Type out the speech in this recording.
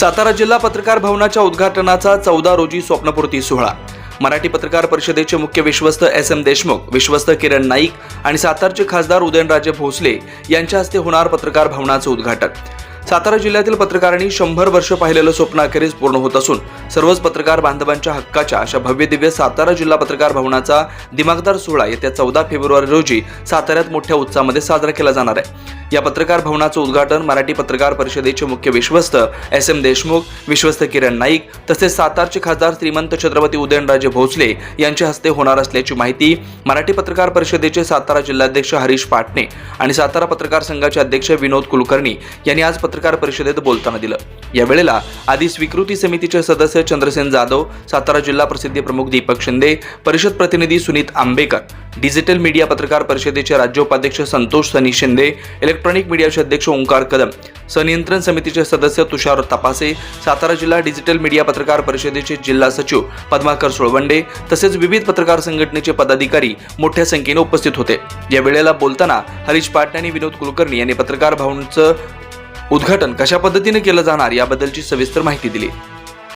सातारा जिल्हा पत्रकार भवनाच्या उद्घाटनाचा चौदा रोजी स्वप्नपूर्ती सोहळा. मराठी पत्रकार परिषदेचे मुख्य विश्वस्त एस एम देशमुख विश्वस्त किरण नाईक आणि सातारचे खासदार उदयनराजे भोसले यांच्या हस्ते होणार पत्रकार भवनाचं उद्घाटन. सातारा जिल्ह्यातील पत्रकारांनी शंभर वर्ष पाहिलेलं स्वप्न अखेरीस पूर्ण होत असून सर्वच पत्रकार बांधवांच्या हक्काच्या अशा भव्य दिव्य सातारा जिल्हा पत्रकार भवनाचा दिमागदार सोहळा येत्या चौदा फेब्रुवारी रोजी साताऱ्यात मोठ्या उत्साहामध्ये साजरा केला जाणार आहे. या पत्रकार भवनाचं उद्घाटन मराठी पत्रकार परिषदेचे मुख्य विश्वस्त एस एम देशमुख विश्वस्त किरण नाईक तसेच सातारचे खासदार श्रीमंत छत्रपती उदयनराजे भोसले यांच्या हस्ते होणार असल्याची माहिती मराठी पत्रकार परिषदेचे सातारा जिल्हाध्यक्ष हरीश पाटणे आणि सातारा पत्रकार संघाचे अध्यक्ष विनोद कुलकर्णी यांनी आज पत्रकार परिषदेत बोलताना दिलं. यावेळेला आधी स्वीकृती समितीचे सदस्य चंद्रसेन जाधव सातारा जिल्हा प्रसिद्धी प्रमुख दीपक शिंदे परिषद प्रतिनिधी सुनीत आंबेकर डिजिटल मीडिया पत्रकार परिषदेचे राज्य उपाध्यक्ष संतोष सनी शिंदे इलेक्ट्रॉनिक मीडियाचे अध्यक्ष ओंकार कदम सनियंत्रण समितीचे सदस्य तुषार तपासे सातारा जिल्हा डिजिटल मीडिया पत्रकार परिषदेचे जिल्हा सचिव पद्माकर सोळवंडे तसेच विविध पत्रकार संघटनेचे पदाधिकारी मोठ्या संख्येने उपस्थित होते. यावेळेला बोलताना हरीश पाटणे आणि विनोद कुलकर्णी यांनी पत्रकार भाऊंचं उद्घाटन कशा पद्धतीने केलं जाणार याबद्दलची सविस्तर माहिती दिली.